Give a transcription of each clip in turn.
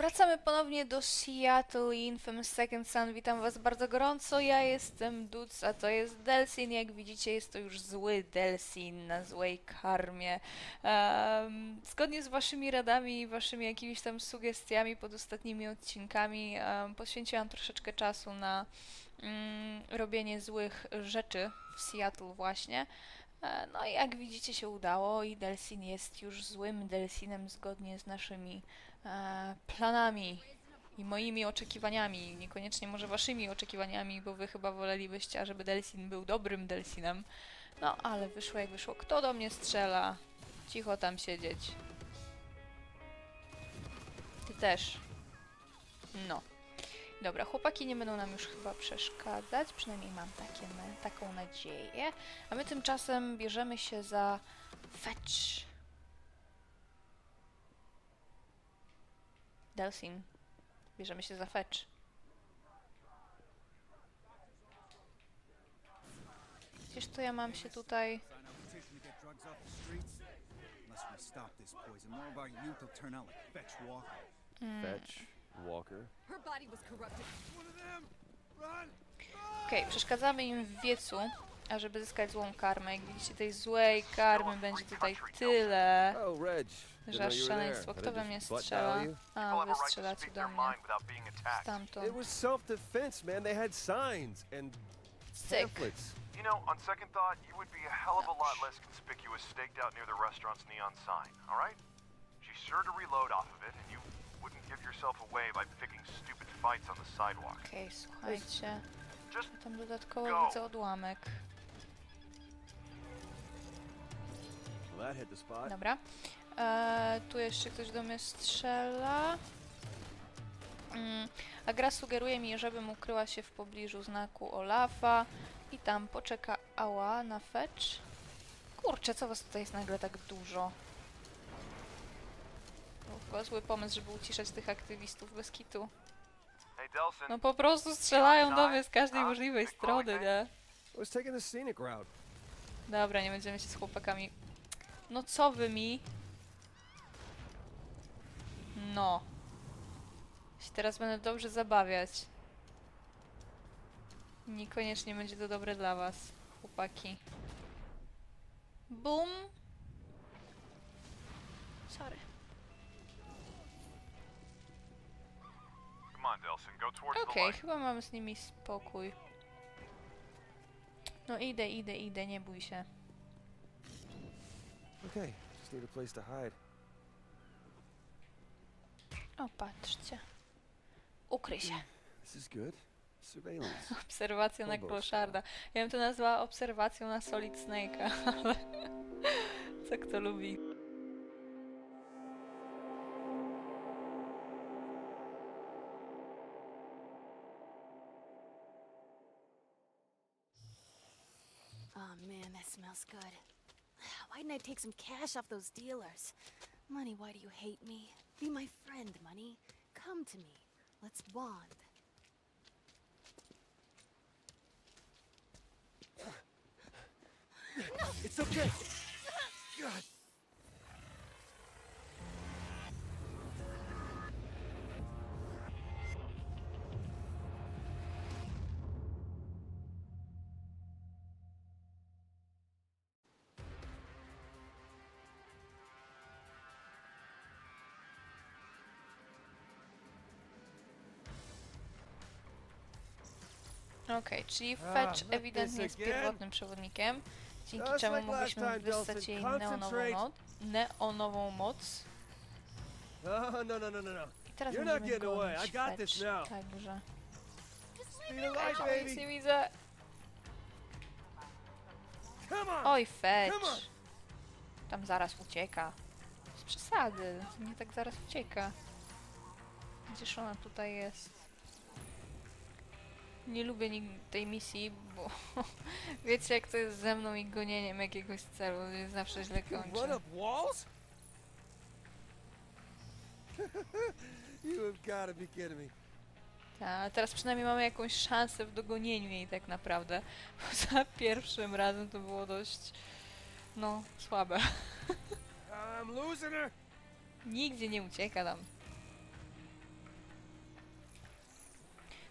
Wracamy ponownie do Seattle i Infamous Second Son. Witam was bardzo gorąco. Ja jestem Duc, a to jest Delsin. Jak widzicie, jest to już zły Delsin na złej karmie. Em, zgodnie z waszymi radami i waszymi jakimiś tam sugestiami pod ostatnimi odcinkami em, poświęciłam troszeczkę czasu na mm, robienie złych rzeczy w Seattle właśnie. E, No i jak widzicie się udało i Delsin jest już złym Delsinem zgodnie z naszymi planami i moimi oczekiwaniami, niekoniecznie może waszymi oczekiwaniami, bo wy chyba wolelibyście, żeby Delsin był dobrym Delsinem. No, ale wyszło jak wyszło. Kto do mnie strzela? Cicho tam siedzieć. Ty też. No. Dobra, chłopaki nie będą nam już chyba przeszkadzać, przynajmniej mam takie, taką nadzieję. A my tymczasem bierzemy się za fetch. Delsin. Bierzemy się za fetch. Gdzież to ja mam się tutaj... Like Fetch Walker. Okej, przeszkadzamy im w wiecu, ażeby zyskać złą karmę. Jak widzicie, tej złej karmy będzie tutaj tyle, Oh, Reg. Didn't że aż you were there. szaleństwo. Kto we mnie strzela? A, People have wy a right to strzelacie speak do mnie. mind without being attacked. Stamtąd. It was self-defense, man. They had signs and pamphlets. You know, on second thought, you would be a hell of a lot less conspicuous staked out near the restaurant's neon sign, alright? She's sure to reload off of it, and you wouldn't give yourself away by picking stupid fights on the sidewalk. Okej, słuchajcie. Just Ja tam dodatkowo Go. widzę odłamek. Well, that hit the spot. Dobra. E, tu jeszcze ktoś do mnie strzela. Mm, a gra sugeruje mi, żebym ukryła się w pobliżu znaku Olafa i tam poczekała na fetch. Kurczę, co was tutaj jest nagle tak dużo? Chyba zły pomysł, żeby uciszać tych aktywistów bez kitu. No po prostu strzelają do mnie z każdej możliwej strony, nie? Dobra, nie będziemy się z chłopakami. No co wy mi? No. Się teraz będę dobrze zabawiać. Niekoniecznie będzie to dobre dla was, chłopaki. Bum. Sorry. Okej, light. chyba mamy z nimi spokój. No idę, idę, idę, nie bój się. Okay, just need a place to hide. O, patrzcie. Ukryj się. This is good. Surveillance. Obserwacja na kloszarda. Ja bym to nazwała obserwacją na Solid Snake'a, ale co kto lubi. Oh man, that smells good. Why didn't I take some cash off those dealers? Money, why do you hate me? Be my friend, Money. Come to me. Let's bond. It's okay. God. Okej, czyli Ah, Fetch not ewidentnie this jest again. pierwotnym przewodnikiem, dzięki Just czemu like last mogliśmy time, Delson, jej neonową, concentrate. no neonową moc. No, no, no, no, no, no. I teraz You're not będziemy getting away. gonić I got Fetch. this now. Także... Speed of light, Ej, nic nie baby. widzę. Come on. Oj, Come Fetch. Tam zaraz ucieka. Z przesady. Nie tak zaraz ucieka. Gdzież ona tutaj jest? Nie lubię tej misji, bo wiecie jak to jest ze mną i gonieniem jakiegoś celu. jest Zawsze źle walls? you have got to be kidding me. Ta, ale teraz przynajmniej mamy jakąś szansę w dogonieniu jej tak naprawdę. Bo za pierwszym razem to było dość... No, słabe. I'm losing her. Nigdzie nie ucieka tam.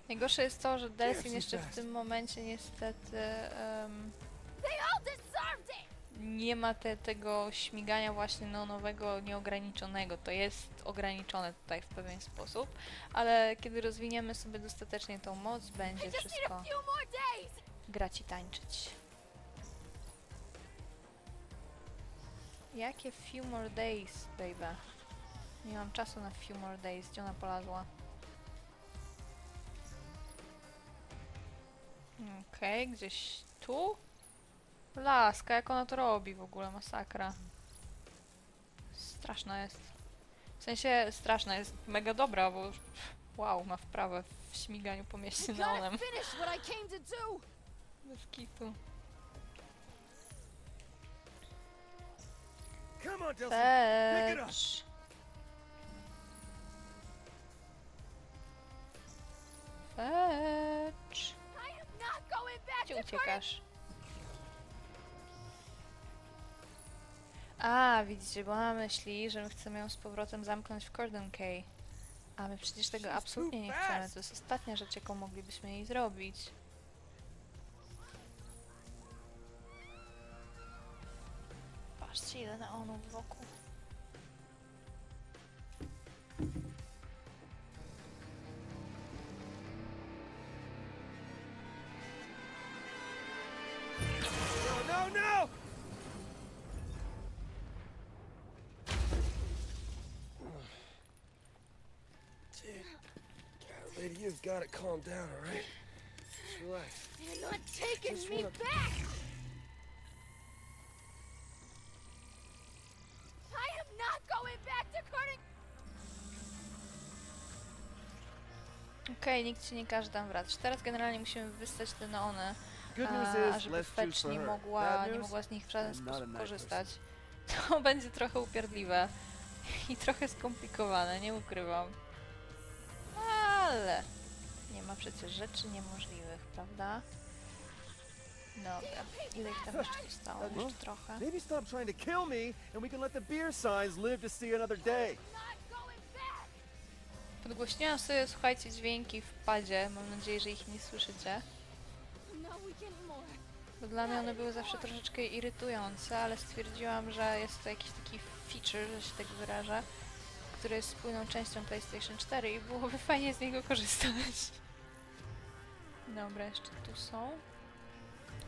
Najgorsze jest to, że Delsin jeszcze w tym momencie niestety it! nie ma te, tego śmigania właśnie neonowego nieograniczonego. To jest ograniczone tutaj w pewien sposób, ale kiedy rozwiniemy sobie dostatecznie tą moc, będzie wszystko grać i tańczyć. Jakie few more days, baby? Nie mam czasu na few more days. Gdzie ona polazła? Okej, gdzieś tu? Laska, jak ona to robi w ogóle, masakra. Straszna jest. W sensie straszna jest, mega dobra, bo wow, ma wprawę w śmiganiu po mieście neonem. Bez kitu. Fetch. Fetch. Gdzie uciekasz? A, widzicie, bo ona myśli, że my chcemy ją z powrotem zamknąć w Cordon Key. A my przecież tego absolutnie nie chcemy. To jest ostatnia rzecz, jaką moglibyśmy jej zrobić. Patrzcie, ile neonów wokół. You've got to calm down, all right? Just relax. You're not taking Just me wanna- back! I am not going back to Cordon Okej, nikt ci nie każe tam wracać. Teraz generalnie musimy wystać te neony, Good a, news żeby Fetch nie mogła, nie mogła z nich w żaden sposób korzystać. To będzie trochę upierdliwe i trochę skomplikowane, nie ukrywam. Ale nie ma przecież rzeczy niemożliwych, prawda? Dobra, ile ich tam jeszcze zostało? Jeszcze trochę. Maybe stop trying to kill me, and we can let the beer signs live to see another day. Podgłośniłam sobie, słuchajcie, dźwięki w padzie. Mam nadzieję, że ich nie słyszycie. No. Bo dla mnie one były zawsze troszeczkę irytujące, ale stwierdziłam, że jest to jakiś taki feature, że się tak wyrażę, który jest spójną częścią PlayStation 4 i byłoby fajnie z niego korzystać. Dobra, jeszcze tu są.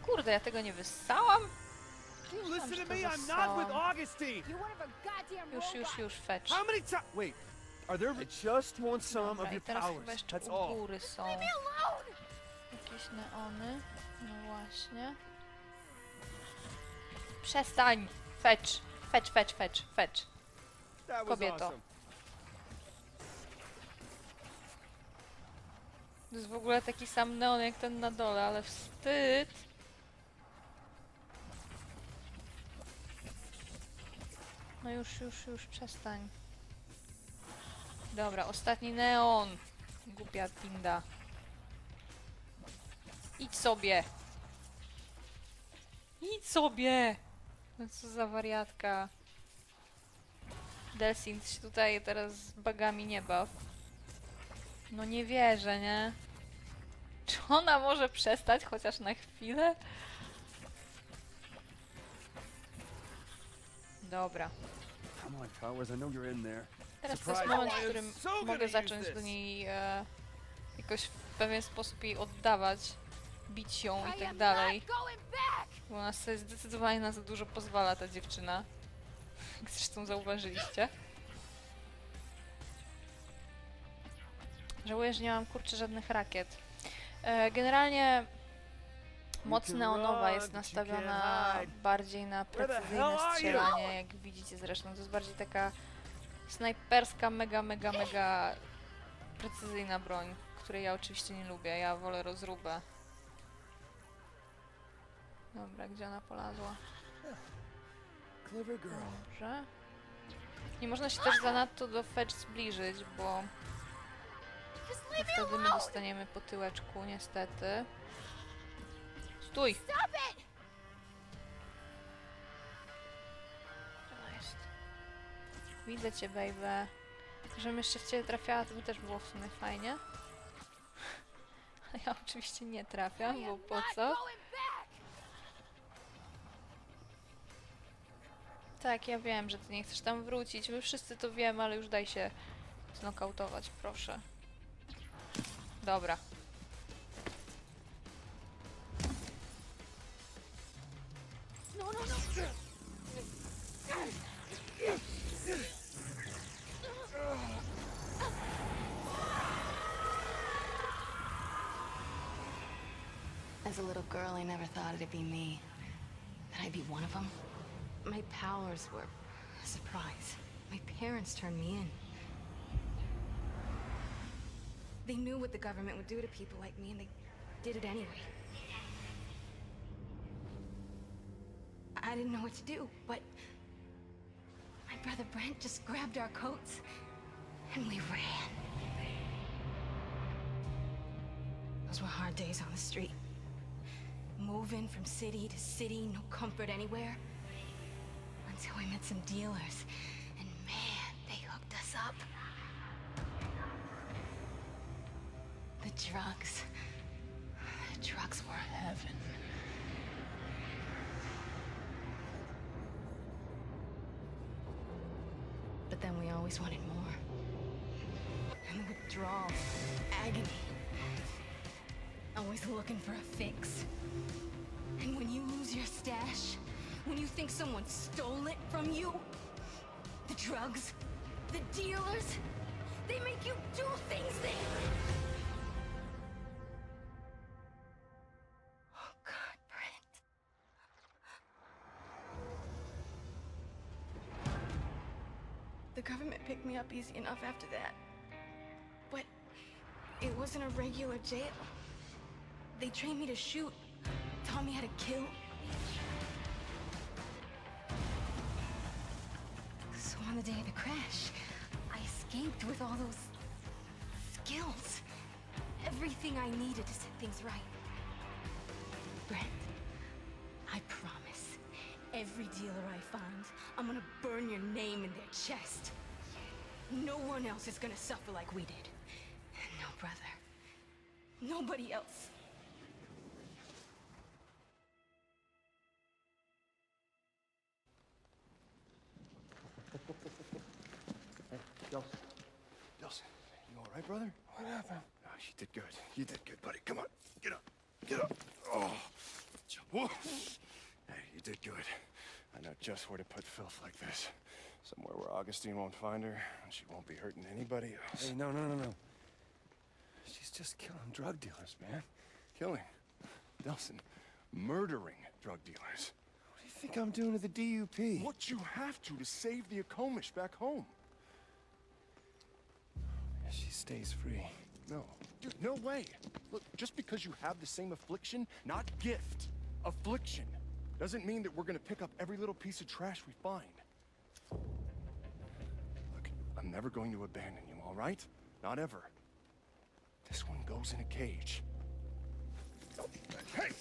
Kurde, ja tego nie wyssałam? You listen listen to to me, me, I'm I'm not not with with Augustine. You're one of a goddamn Już, już, już, fetch. How many times? Wait, are there? I just want some Dobra, of your teraz chyba powers. jeszcze That's u all. góry są Leave me alone! jakieś neony. No właśnie. Przestań! Fetch! Fetch, fetch, fetch, fetch. That was Kobieto. awesome. To jest w ogóle taki sam neon jak ten na dole, ale wstyd. No już, już, już, przestań. Dobra, ostatni neon. Głupia pinda. Idź sobie. Idź sobie. No co za wariatka. Delsin się tutaj teraz z bagami nie baw. No nie wierzę, nie? Czy ona może przestać chociaż na chwilę? Dobra. Come on, Towers. I know you're in there. Teraz to jest moment, w którym mogę zacząć do niej e, jakoś w pewien sposób jej oddawać, bić ją i tak dalej. Bo ona sobie zdecydowanie na za dużo pozwala, ta dziewczyna. Jak zresztą zauważyliście. Żałuję, że nie mam kurczę żadnych rakiet. E, generalnie moc neonowa jest nastawiona bardziej na precyzyjne strzelanie, jak widzicie zresztą. To jest bardziej taka snajperska, mega, mega, mega precyzyjna broń, której ja oczywiście nie lubię. Ja wolę rozróbę. Dobra, gdzie ona polazła? Clever girl. Dobrze. Nie można się też zanadto do Fetch zbliżyć, bo Me wtedy my dostaniemy po tyłeczku, niestety. Stój! Jest? Widzę cię, baby. Żebym jeszcze w ciebie trafiała, to by też było w sumie fajnie. Ja oczywiście nie trafiam, bo po co? Tak, ja wiem, że ty nie chcesz tam wrócić. My wszyscy to wiemy, ale już daj się znokautować, proszę. Dobra. No, no, no! As a little girl, I never thought it'd be me. That I'd be one of them. My powers were a surprise. My parents turned me in. They knew what the government would do to people like me, and they did it anyway. I didn't know what to do, but my brother Brent just grabbed our coats and we ran. Those were hard days on the street. Moving from city to city, no comfort anywhere. Until we met some dealers. Drugs. Drugs were heaven. But then we always wanted more. And withdrawal, agony. Always looking for a fix. And when you lose your stash, when you think someone stole it from you, the drugs, the dealers, they make you do things they. The government picked me up easy enough after that. But it wasn't a regular jail. They trained me to shoot, taught me how to kill. So on the day of the crash, I escaped with all those skills. Everything I needed to set things right. Brent, every dealer I find, I'm gonna burn your name in their chest. No one else is gonna suffer like we did. No brother. Nobody else. Delson. Delson, you all right, brother? What happened? Oh, you did good. You did good, buddy. Come on. Get up. Get up. Oh. Whoa. Hey, you did good. I know just where to put filth like this. Somewhere where Augustine won't find her, and she won't be hurting anybody else. Hey, no, no, no, no. She's just killing drug dealers, man. Killing. Delson. Murdering drug dealers. What do you think I'm doing to the DUP? What you have to to save the Akomish back home. She stays free. No. Dude, no way. Look, just because you have the same affliction, not gift, affliction, doesn't mean that we're gonna pick up every little piece of trash we find. Look, I'm never going to abandon you, all right? Not ever. This one goes in a cage. Hey!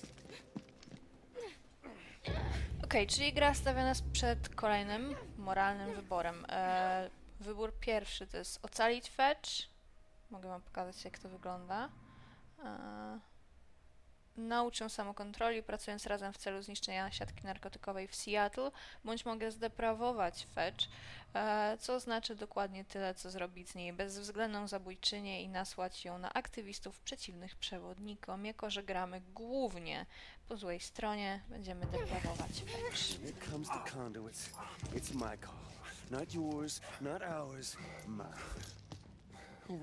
Okej, czyli gra stawia nas przed kolejnym moralnym wyborem. E, wybór pierwszy to jest ocalić fetch. Mogę wam pokazać jak to wygląda. E, naucz się samokontroli, pracując razem w celu zniszczenia siatki narkotykowej w Seattle, bądź mogę zdeprawować fetch, e, co znaczy dokładnie tyle, co zrobić z niej bezwzględną zabójczynię i nasłać ją na aktywistów przeciwnych przewodnikom. Jako, że gramy głównie po złej stronie, będziemy deprawować fetch. Not yours, not ours, mine.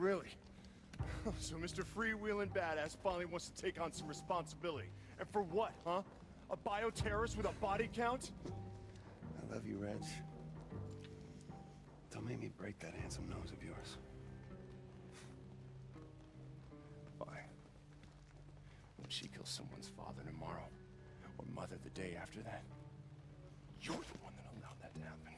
Really? So Mr. Freewheeling Badass finally wants to take on some responsibility. And for what, huh? A bioterrorist with a body count? I love you, Reg. Don't make me break that handsome nose of yours. Why? When she kills someone's father tomorrow, or mother the day after that, you're the one that allowed that to happen.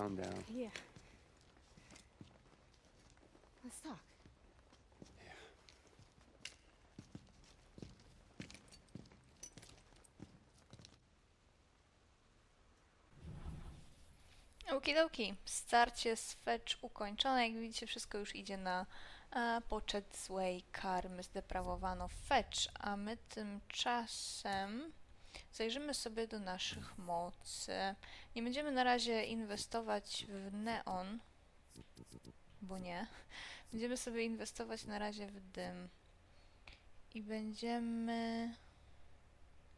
Calm down. Yeah. Let's talk. Okidoki, starcie z Fetch ukończone. Jak widzicie, wszystko już idzie na e, poczet złej karmy. Zdeprawowano Fetch, a my tymczasem zajrzymy sobie do naszych mocy. Nie będziemy na razie inwestować w neon, bo nie. Będziemy sobie inwestować na razie w dym. I będziemy...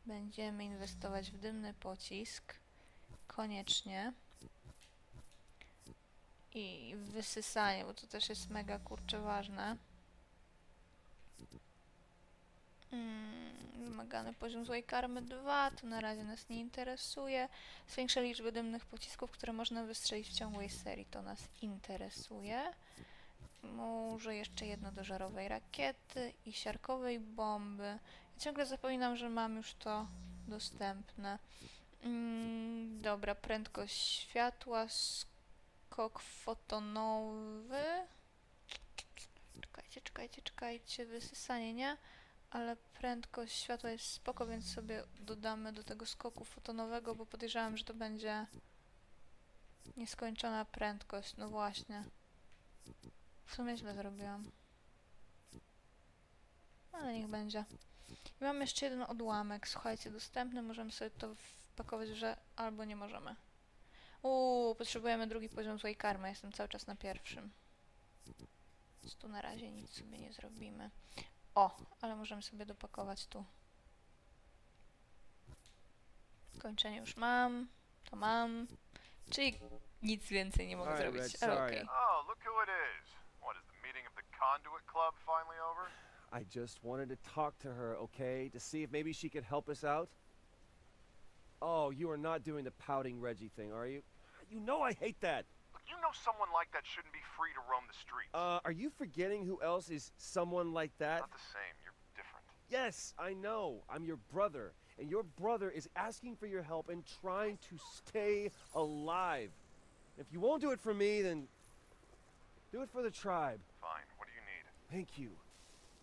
Będziemy inwestować w dymny pocisk. Koniecznie. I wysysanie, bo to też jest mega kurczę ważne. Mm, wymagany poziom złej karmy 2, to na razie nas nie interesuje. Zwiększa liczbę dymnych pocisków, które można wystrzelić w ciągłej serii, to nas interesuje. Może jeszcze jedno do żarowej rakiety i siarkowej bomby. Ja ciągle zapominam, że mam już to dostępne. Mm, dobra, prędkość światła, skok fotonowy. Czekajcie, czekajcie, czekajcie, wysysanie nie, ale prędkość światła jest spoko, więc sobie dodamy do tego skoku fotonowego, bo podejrzewam, że to będzie nieskończona prędkość. No właśnie. W sumie źle zrobiłam. Ale niech będzie. I mam jeszcze jeden odłamek, słuchajcie, dostępny. Możemy sobie to wpakować, że albo nie możemy. Uuu, potrzebujemy drugi poziom złej karmy. Jestem cały czas na pierwszym. Więc tu na razie nic sobie nie zrobimy. O, ale możemy sobie dopakować tu. Kończenie już mam. To mam. Czyli nic więcej nie mogę zrobić. Ale sorry. okej. Oh, look who it is. What, is the meeting of the Conduit Club finally over? I just wanted to talk to her, okay? To see if maybe she could help us out. Oh, you are not doing the pouting Reggie thing, are you? You know I hate that. You know someone like that shouldn't be free to roam the streets. Uh, are you forgetting who else is someone like that? Not the same. You're different. Yes, I know. I'm your brother. And your brother is asking for your help and trying to stay alive. If you won't do it for me, then do it for the tribe. Fine. What do you need? Thank you.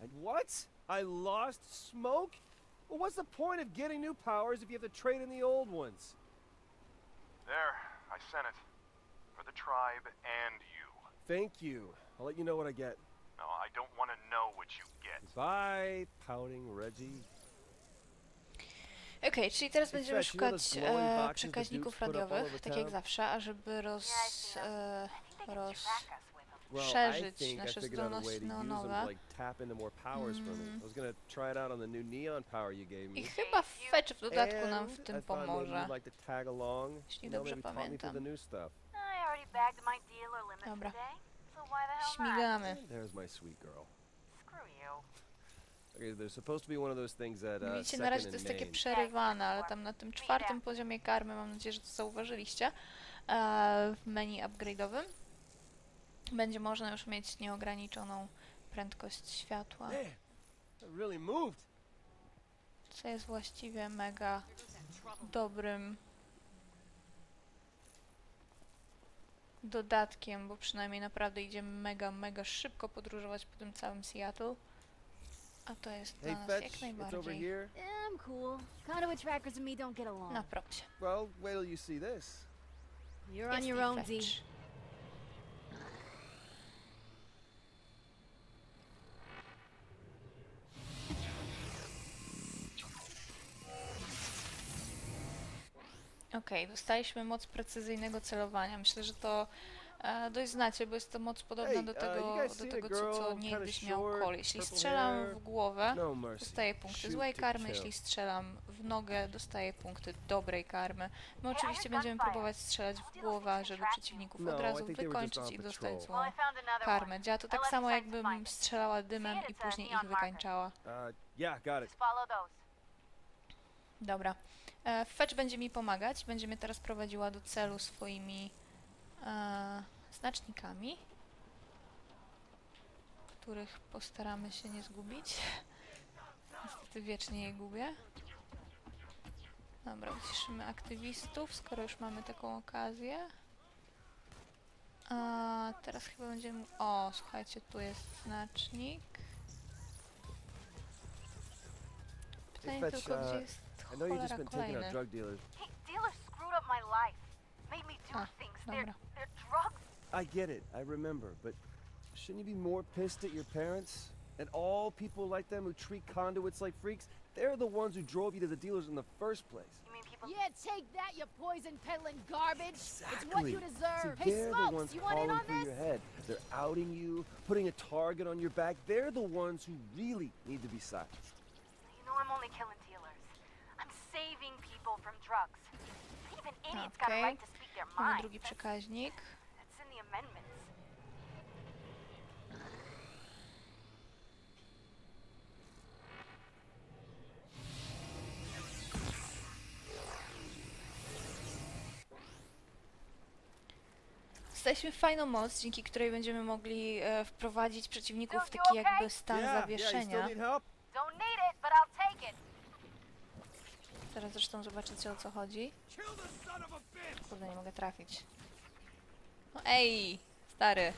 And what? I lost smoke? Well, what's the point of getting new powers if you have to trade in the old ones? There. I sent it. For the tribe and you. Thank you. I'll let you know what I get. No, I don't want to know what you get. Bye, pouting Reggie. Okej, czyli teraz będziemy szukać e, przekaźników radiowych, tak jak zawsze, ażeby roz, e, roz, I nasze zdolności neonowe. me. I chyba Fetch w dodatku nam w tym pomoże. Jeśli dobrze pamiętam. Dobra. Śmigamy. There's my sweet girl. Screw you. Okay, there's supposed to be one of those things that uh, Widzicie, na razie to jest takie przerywane, ale tam na tym czwartym poziomie karmy, mam nadzieję, że to zauważyliście, e, w menu upgrade'owym będzie można już mieć nieograniczoną prędkość światła, co jest właściwie mega dobrym dodatkiem, bo przynajmniej naprawdę idziemy mega, mega szybko podróżować po tym całym Seattle, a to jest Hey, dla nas Fetch, jak najbardziej. Eh, I'm cool. Conduit trackers and me don't get along. na propsie. Well, wait till you see this. You're on your own, Z. Fetch. Okej, dostaliśmy moc precyzyjnego celowania. Myślę, że to e, dość znacie, bo jest to moc podobna Hey, do uh, tego, you guys do tego co, co girl, kinda niegdyś miał short, Cole. Jeśli purple strzelam hair? w głowę, No mercy. dostaję punkty Shoot złej to karmy, kill. jeśli strzelam w nogę, dostaję punkty dobrej karmy. My oczywiście będziemy próbować strzelać w głowę, żeby przeciwników No, od I razu think they were just wykończyć on i dostać patrol. złą karmę. Działa to tak samo jakbym strzelała dymem i później ich wykańczała. Uh, yeah, got it. Dobra. E, Fetch będzie mi pomagać. Będzie mnie teraz prowadziła do celu swoimi e, znacznikami, których postaramy się nie zgubić. Niestety wiecznie je gubię. Dobra, uciszymy aktywistów, skoro już mamy taką okazję. A teraz chyba będziemy... O, słuchajcie, tu jest znacznik. Pytanie Fetch, tylko, gdzie jest I know you've just been taking out drug dealers. Hey, dealers screwed up my life. Made me do Ah, things Dobra. They're drugs. I get it. I remember, but shouldn't you be more pissed at your parents and all people like them who treat conduits like freaks? They're the ones who drove you to the dealers in the first place. You mean people? Yeah, take that, you poison peddling garbage. Exactly. It's what Exactly. you deserve. See, hey, they're the Smokes, ones you want in calling on through this? your head. They're outing you, putting a target on your back. They're the ones who really need to be silenced. You know I'm only killing Okej. their Mamy drugi przekaźnik. Dostaliśmy fajną moc, dzięki której będziemy mogli e, wprowadzić przeciwników w taki okay? jakby stan zawieszenia. Don't need it, but I'll take it. Zaraz zresztą zobaczycie o co chodzi. Kurde, nie mogę trafić. No ej, stary.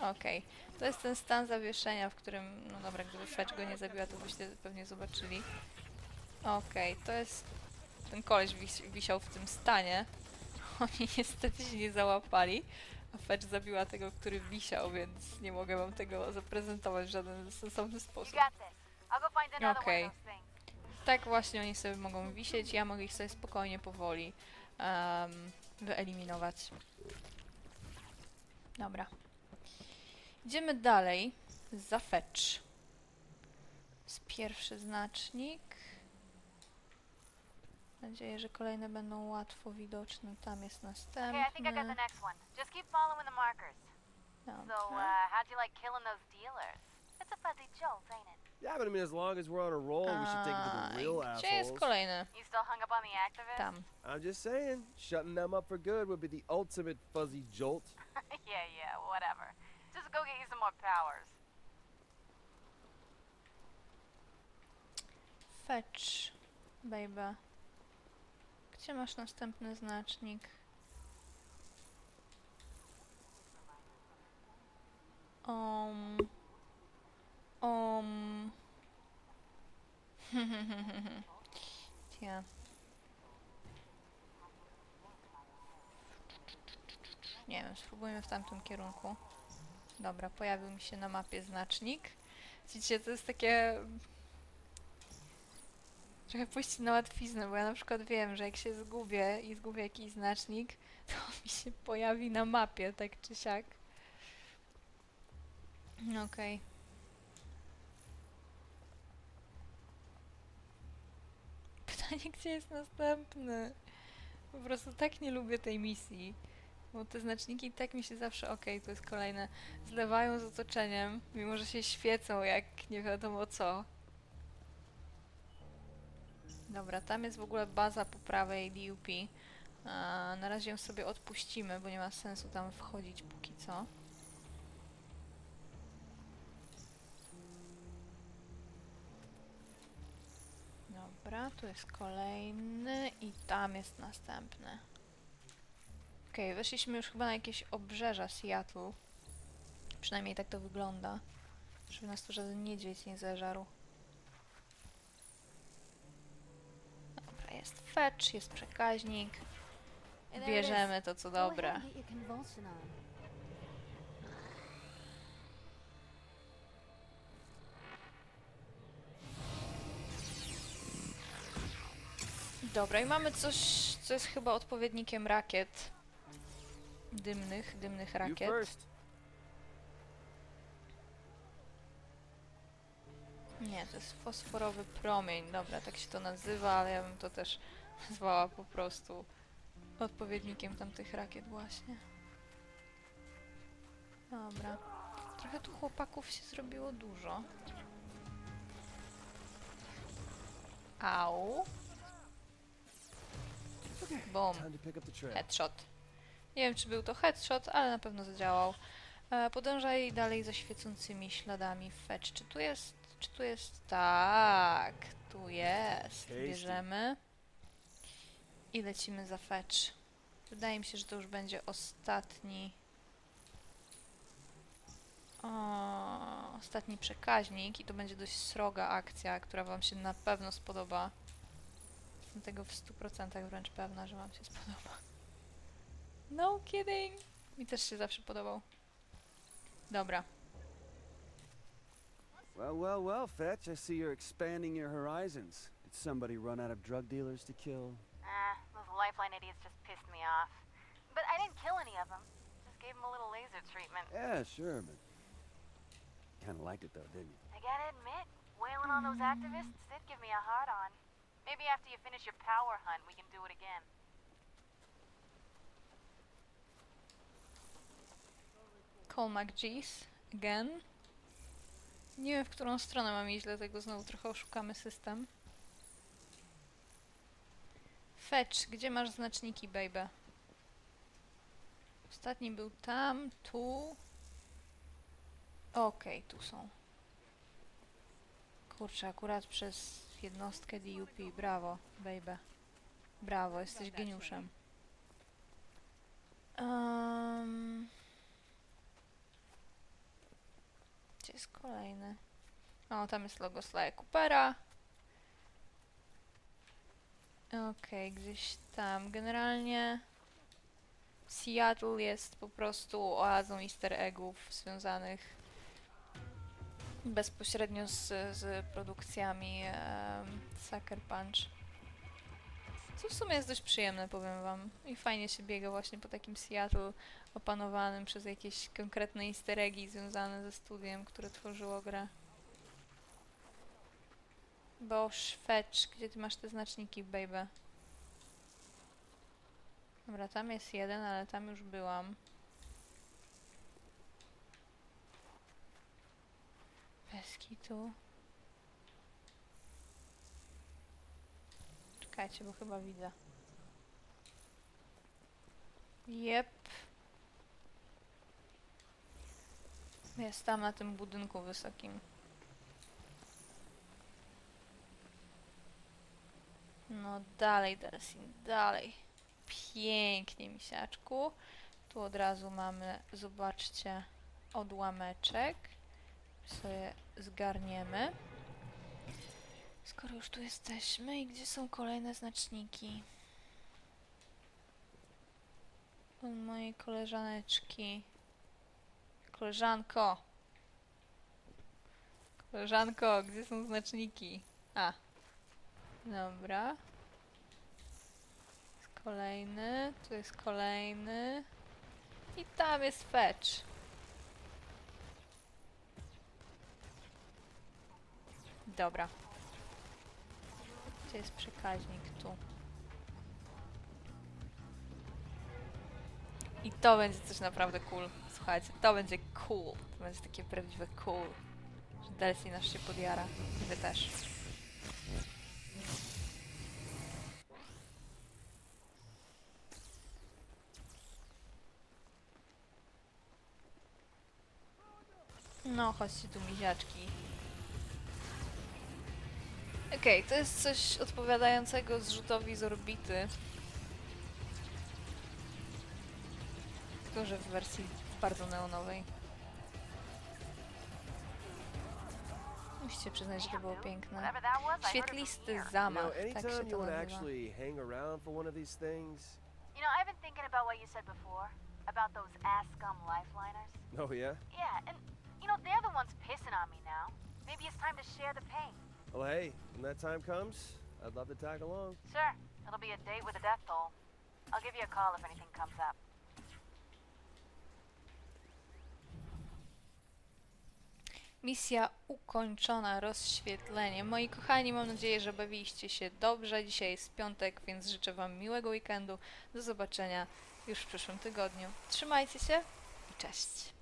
Okej. To jest ten stan zawieszenia, w którym, no dobra, gdyby Fetch go nie zabiła, to byście pewnie zobaczyli. Okej, to jest... Ten koleś wis wisiał w tym stanie. Oni niestety się nie załapali. A Fetch zabiła tego, który wisiał, więc nie mogę wam tego zaprezentować w żaden sensowny sposób. another Okay. one of those things. Tak właśnie oni sobie mogą wisieć, ja mogę ich sobie spokojnie, powoli em, wyeliminować. Dobra. Idziemy dalej. Za fetch. Z pierwszy znacznik. Mam nadzieję, że kolejne będą łatwo widoczne. Tam jest Okay, I think I got the następny. next one. Just keep following the markers. So, Dobra. uh, how'd you like killing those dealers? It's a fuzzy jolt, ain't it? Yeah, but I mean, as long as we're on a roll, we should take it to the i real Gdzie jest assholes. kolejny? You still hung up on the activists? Tam. I'm just saying, shutting them up for good would be the ultimate fuzzy jolt. yeah, yeah, whatever. Just go get you some more powers. Fetch, baby. Gdzie masz następny znacznik? Um. Um. Tia. Nie wiem, spróbujmy w tamtym kierunku. Dobra, pojawił mi się na mapie znacznik. Widzicie, to jest takie trochę pójść na łatwiznę, bo ja na przykład wiem, że jak się zgubię i zgubię jakiś znacznik, to mi się pojawi na mapie, tak czy siak. Okej. Pytanie, gdzie jest następny? Po prostu tak nie lubię tej misji. Bo te znaczniki tak mi się zawsze, okej, to jest kolejne, zlewają z otoczeniem, mimo że się świecą jak nie wiadomo co. Dobra, tam jest w ogóle baza po prawej DUP. A, na razie ją sobie odpuścimy, bo nie ma sensu tam wchodzić póki co. Dobra, tu jest kolejny i tam jest następny. Okej, weszliśmy już chyba na jakieś obrzeża Seattle. Przynajmniej tak to wygląda. Żeby nas tu żaden niedźwiedź nie zeżarł. Dobra, jest fetch, jest przekaźnik. Bierzemy to co dobre. Dobra, i mamy coś, co jest chyba odpowiednikiem rakiet. Dymnych, dymnych rakiet. Nie, to jest fosforowy promień. Dobra, tak się to nazywa, ale ja bym to też nazwała po prostu odpowiednikiem tamtych rakiet właśnie. Dobra. Trochę tu chłopaków się zrobiło dużo. Au. Trail. Headshot. Nie wiem, czy był to headshot, ale na pewno zadziałał. E, podążaj dalej za świecącymi śladami fetch. Czy tu jest... Czy tu jest... Tak, tu jest. Bierzemy. I lecimy za fetch. Wydaje mi się, że to już będzie ostatni... O, ostatni przekaźnik i to będzie dość sroga akcja, która wam się na pewno spodoba. Jestem tego w 100% wręcz pewna, że wam się spodoba. No kidding. Mi też się zawsze podobał. Dobra. Well, well, well, Fetch. I see you're expanding your horizons. Did somebody run out of drug dealers to kill? Ah, those lifeline idiots just pissed me off. But I didn't kill any of them. Just gave them a little laser treatment. Yeah, sure, but kind of liked it though, didn't you? I gotta admit, wailing on those activists did give me a hard on. Maybe after you finish your power hunt, we can do it again. Call McGee's again. Nie wiem, w którą stronę mam iść, dlatego znowu trochę oszukamy system. Fetch, gdzie masz znaczniki, baby? Ostatni był tam, tu. Okej, tu są. Kurczę, akurat przez jednostkę DUP. Brawo, baby. Brawo, jesteś geniuszem. Um, gdzie jest kolejny? O, tam jest logo Sly Coopera. Okej, gdzieś tam. Generalnie Seattle jest po prostu oazą easter eggów związanych bezpośrednio z, z produkcjami Sucker Punch. Co w sumie jest dość przyjemne, powiem wam. I fajnie się biega właśnie po takim Seattle opanowanym przez jakieś konkretne easter eggi związane ze studiem, które tworzyło grę. Bosch, Fetch, gdzie ty masz te znaczniki, baby? Dobra, tam jest jeden, ale tam już byłam. Bez kitu. Czekajcie, bo chyba widzę. Jep. Jest tam na tym budynku wysokim. No dalej, Delsin, dalej. Pięknie, misiaczku. Tu od razu mamy, zobaczcie, odłameczek. Sobie zgarniemy. Skoro już tu jesteśmy i gdzie są kolejne znaczniki? Od mojej koleżaneczki. Koleżanko! Koleżanko, gdzie są znaczniki? A. Dobra. Jest kolejny, tu jest kolejny. I tam jest fetch. Dobra. Gdzie jest przekaźnik? Tu. I to będzie coś naprawdę cool. Słuchajcie, to będzie cool. To będzie takie prawdziwe cool. Że Delphi nasz się podjara. I wy też. No, chodźcie tu miziaczki. Okej, to jest coś odpowiadającego zrzutowi z orbity. Tylko, że w wersji bardzo neonowej. Musicie przyznać, że to było piękne. Świetlisty zamach, tak się to nazywa. You know, I've been thinking about what you said before. About those ass scum lifeliners. Oh, yeah? Yeah, and, you know, they're the ones pissing on me now. Maybe it's time to share the pain. Well, hey, when that time comes, I'd love to tag along. Sure, it'll be a date with a death toll. I'll give you a call if anything comes up. Misja ukończona, rozświetlenie. Moi kochani, mam nadzieję, że bawiliście się dobrze. Dzisiaj jest piątek, więc życzę Wam miłego weekendu. Do zobaczenia już w przyszłym tygodniu. Trzymajcie się i cześć!